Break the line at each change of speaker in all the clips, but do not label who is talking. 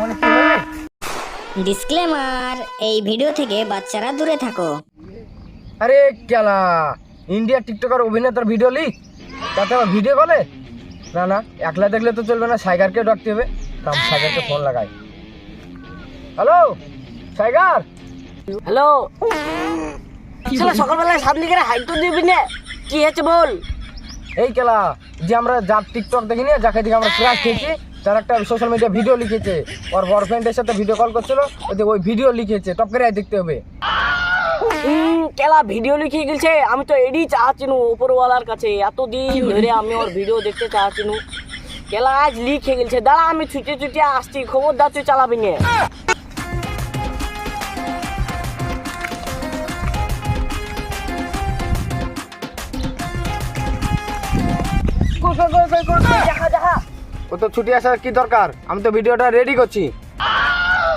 মনে কি হবে
ডিসক্লেমার এই ভিডিও থেকে বাচ্চারা দূরে থাকো।
আরে কেলা ইন্ডিয়া টিকটকার অভিনেতার ভিডিও লি তাতে আবার ভিডিও কলে না না একলা দেখলে তো চলবে না সাইগারকে ডাকতে হবে। তাম সাইগারকে ফোন লাগাই হ্যালো সাইগার
হ্যালো শালা সকালবেলায় সামনে করে হাইট তো দিবি না। কি হয়েছে বল?
এই কেলা যে আমরা যার টিকটক দেখি না যাকে দিকে আমরা ক্রাশ খেয়েছি তার একটা সোশ্যাল মিডিয়া ভিডিও লিখেছে। ওর বয়ফ্রেন্ডের সাথে ভিডিও কল করছিল ওই ওই ভিডিও লিখেছে। টপ করে দেখতে হবে।
কেলা ভিডিও লিখে গেছে। আমি তো এডি চাচ্ছি নু উপরওয়ালার কাছে। এতদিন ধরে আমি ওর ভিডিও দেখতে চাচ্ছি নু। কেলা আজ লিখে গেছে। দাঁড়া আমি ছুটে ছুটে আসছি। খবরদার তুই চালাবি না। দেখা দেখা।
ও তো ছুটি আসার কি দরকার? আমি তো ভিডিওটা রেডি করছি।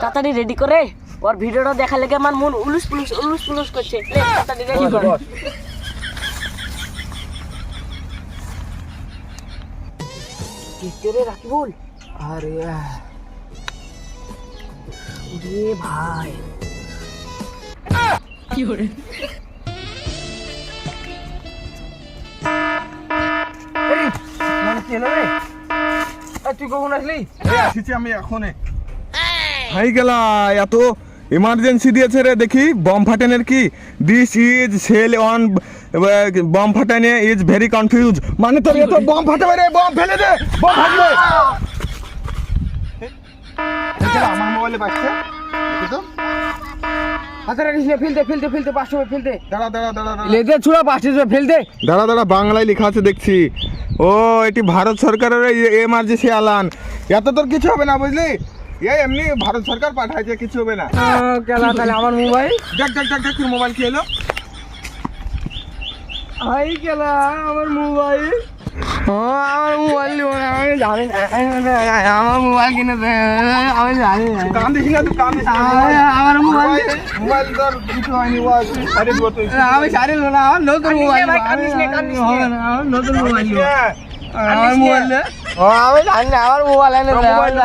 তাড়াতাড়ি রেডি করে। ওর ভিডিওটা দেখা লেগে আমার মন উলুস পুলুস উলুস পুলুস করছে। লে, তাড়াতাড়ি রেডি কর।
আরে
ভাই।
মনে কি হলো রে? এই, তুই কখন আসলি?
এই আমি এখনে হাই গেলা এত ইমার্জেন্সি দিয়েছে রে দেখি বম ফাটানের কি? This is sale on bomb ফাটানে is very confuse মানে তোর এত বম ফাটাবে রে বম ফেলে দে বম ফাটবে। আমার মোবাইলে বাজছে। তো।
হাতে রাখিস না ফেলতে ফেলতে ফেলতে পাঁচশো ফেলতে।
দাঁড়া দাঁড়া দাঁড়া দাঁড়া।
লেজে ছুড়া পাঁচশো ফেলতে।
দাঁড়া দাঁড়া বাংলায় লেখা আছে দেখছি। ও এটি ভারত সরকারের এমার্জেন্সি আলান। এত তোর কিছু হবে না বুঝলি? এই এমনি ভারত সরকার পাঠাইছে কিছু হবে না।
কেলা তাহলে আমার মোবাইল?
দেখ দেখ দেখ দেখ তোর মোবাইল কি এলো
কেলা আমার মোবাইল। আমার মোবাইল দিব না আমি জানি আমার মোবাইল কিনে দে আমি জানি না
তুই কান
আমার- মোবাইল
তোর কিছু হয়নি
আমি সারি না আমার নতুন মোবাইল আমার নতুন মোবাইল আমার মোবাইল আমি জানি না আমার মোবাইল এনে
মোবাইল
না।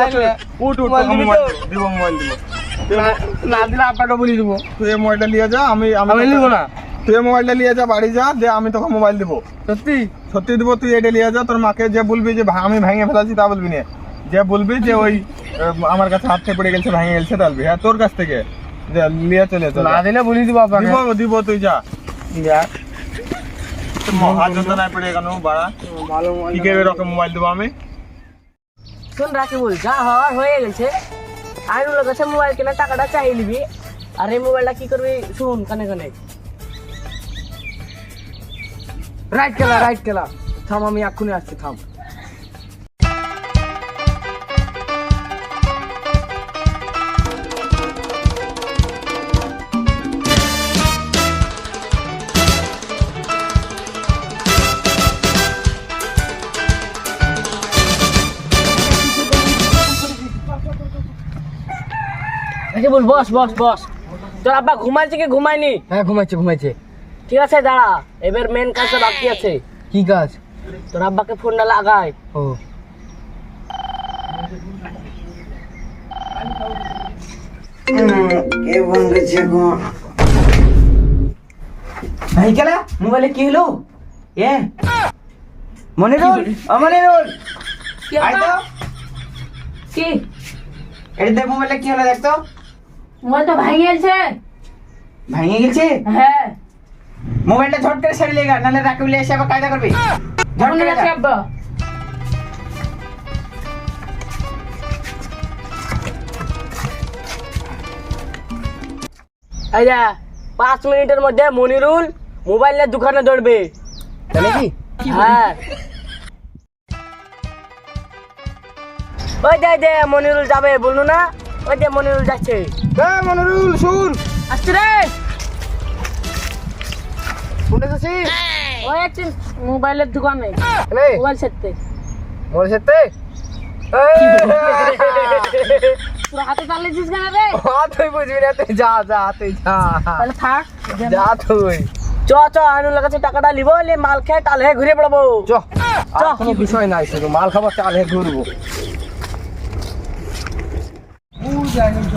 উঠ উঠ
মোবাইল
তোকে
দিবি
মোবাইল
তো?
দিব মোবাইল দিব
না- না দিলে আপনাকে বলে দিব
তুই মোবাইলটা নিয়ে যা আমি
আমি নিব না
তুই মোবাইলটা নিয়ে যা বাড়ি যা যে আমি তোকে মোবাইল দিব।
সত্যি?
সত্যি দিব তুই এটা নিয়ে যা তোর মাকে যে বলবি যে আমি ভেঙে ফেলাছি তা বলবি না। যে বলবি যে ওই আমার কাছে হাত থেকে পড়ে গেছে ভেঙে গেছে তা বলবি। হ্যাঁ তোর কাছ থেকে। যে নিয়ে চলে চলে
না দিলে বলে দিব আপনাকে।
দিব দিব তুই যা।
যা।
হাত পড়ে গেল বাড়া।
ভালো
কি
মোবাইল
করে এরকম মোবাইল দেবো আমি?
শোন রাখি বল যা হওয়ার হয়ে গেছে। আইনুলের কাছে মোবাইল কেনার টাকাটা চাই নিবি। আর এই মোবাইলটা কি করবি? শুন কানে কানে।
রাইট খেলা রাইট খেলা থাম আমি এক্ষুনি আসছি থাম।
বল বস বস বস। তোর আব্বা ঘুমাইছে কি ঘুমায়নি?
হ্যাঁ ঘুমাইছে ঘুমাইছে।
ঠিক আছে দাঁড়া। এবার মেন কাজটা বাকি আছে।
কি কাজ?
তোর আব্বাকে ফোনটা লাগাই।
ও। ভাই কেলা মোবাইলে কি হলো? এ? মনিরুল তো।
কি?
এটা দেখ মোবাইলে কি হলো দেখ তো।
মোবাইলটা ভেঙে গেছে।
ভেঙে গেছে?
হ্যাঁ।
মোবাইলটা ঝট করে ছেড়ে লেগা নাহলে রাকিবুল এসে আবার কায়দা করবে। ঝট করে যা।
আব্বা
এই যা পাঁচ মিনিটের মধ্যে মনিরুল মোবাইলের দোকানে দৌড়বে
তাহলে কি
হ্যাঁ। ওই দে মনিরুল যাবে বলল না? ওই যে মনিরুল যাচ্ছে।
এ মনিরুল শুন।
আসছে রে!
শুনতে পাচ্ছিস
ওই একটি মোবাইলের দোকানে। মোবাইল সেটতে।
মোবাইল সেটতে?
পুরো হাতে চালিয়েছিস কেন রে?
তুই বুঝবি না তুই যা যা তুই যা।
তাহলে থাক
যা। তুই
চ চ আইনুলের কাছে টাকাটা লিবো লে মাল খেয়ে টালে ঘুরে পড়ব
চ। আর কোনো বিষয় নাই শুধু মাল খাবার চাল হে ঘুরবো। আইনুল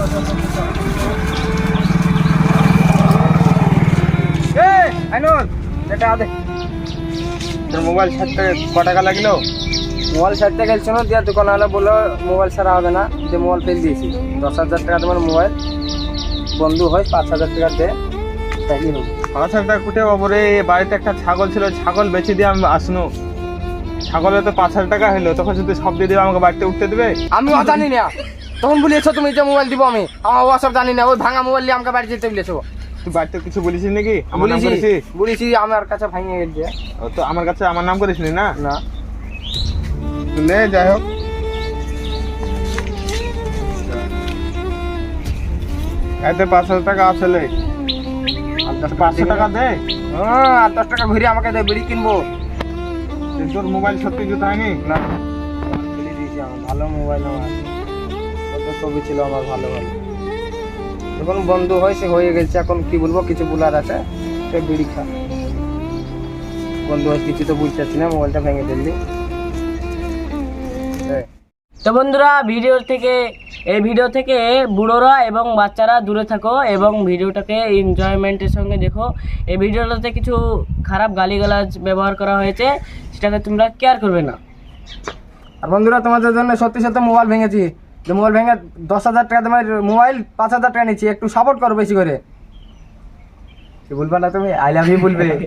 আইনুল এটা আদে
তোর মোবাইল ক টাকা লাগল?
মোবাইল সারতে গেছিল দিয়ে দোকান হলে বলল মোবাইল হবে না যে মোবাইল ফেল দিয়েছি। দশ হাজার টাকা তোমার মোবাইল। বন্ধু হয় পাঁচ হাজার টাকা দে তাইলে হবে।
পাঁচ হাজার টাকা কুটে বাড়িতে একটা ছাগল ছিল ছাগল বেচে দিয়ে আমি আসনু। ছাগলে তো পাঁচ হাজার টাকা হলো তখন যদি সব দিয়ে দেবে আমাকে বাড়িতে উঠতে দেবে?
আমি ও জানি না। তখন বলিয়েছো তুমি যে মোবাইল দিব আমি। আমার ও সব জানি না ওই ভাঙা মোবাইল নিয়ে আমাকে বাড়ি যেতে বলেছ।
তুই বাড়িতে কিছু বলিস নাকি? আমার নাম
বলেছি বলেছি আমার কাছে ভাঙিয়ে গেছে।
তো আমার কাছে আমার নাম করিস না?
না।
নে যাই হোক। এতে পাঁচ হাজার টাকা আসলে পাঁচশো টাকা দে।
আর দশ টাকা ঘুরে আমাকে দে বিড়ি কিনবো।
তোর মোবাইল সত্যি জুতো হয়নি
না ভালো মোবাইল আমার ছবি ছিল আমার ভালো ভালো। যখন বন্ধু হয় সে হয়ে গেছে। এখন কি বলব কিছু বলার আছে। সে বিড়ি খা। বন্ধু হয় কিছু তো বুঝতে পারছি না মোবাইলটা ভেঙে এই,
তো বন্ধুরা ভিডিও থেকে এই ভিডিও থেকে বুড়োরা এবং বাচ্চারা দূরে থাকো এবং ভিডিওটাকে এনজয়মেন্টের সঙ্গে দেখো। এই ভিডিওটাতে কিছু খারাপ গালিগালাজ ব্যবহার করা হয়েছে সেটাকে তোমরা কেয়ার করবে না।
আর বন্ধুরা তোমাদের জন্য সত্যি সত্যি মোবাইল ভেঙেছি। যে মোবাইল ভেঙে দশ হাজার টাকা তোমার মোবাইল, পাঁচ হাজার টাকা নিচ্ছি, একটু সাপোর্ট করো বেশি করে। বলবা না তুমি? আই লাভ ইউ বলবে।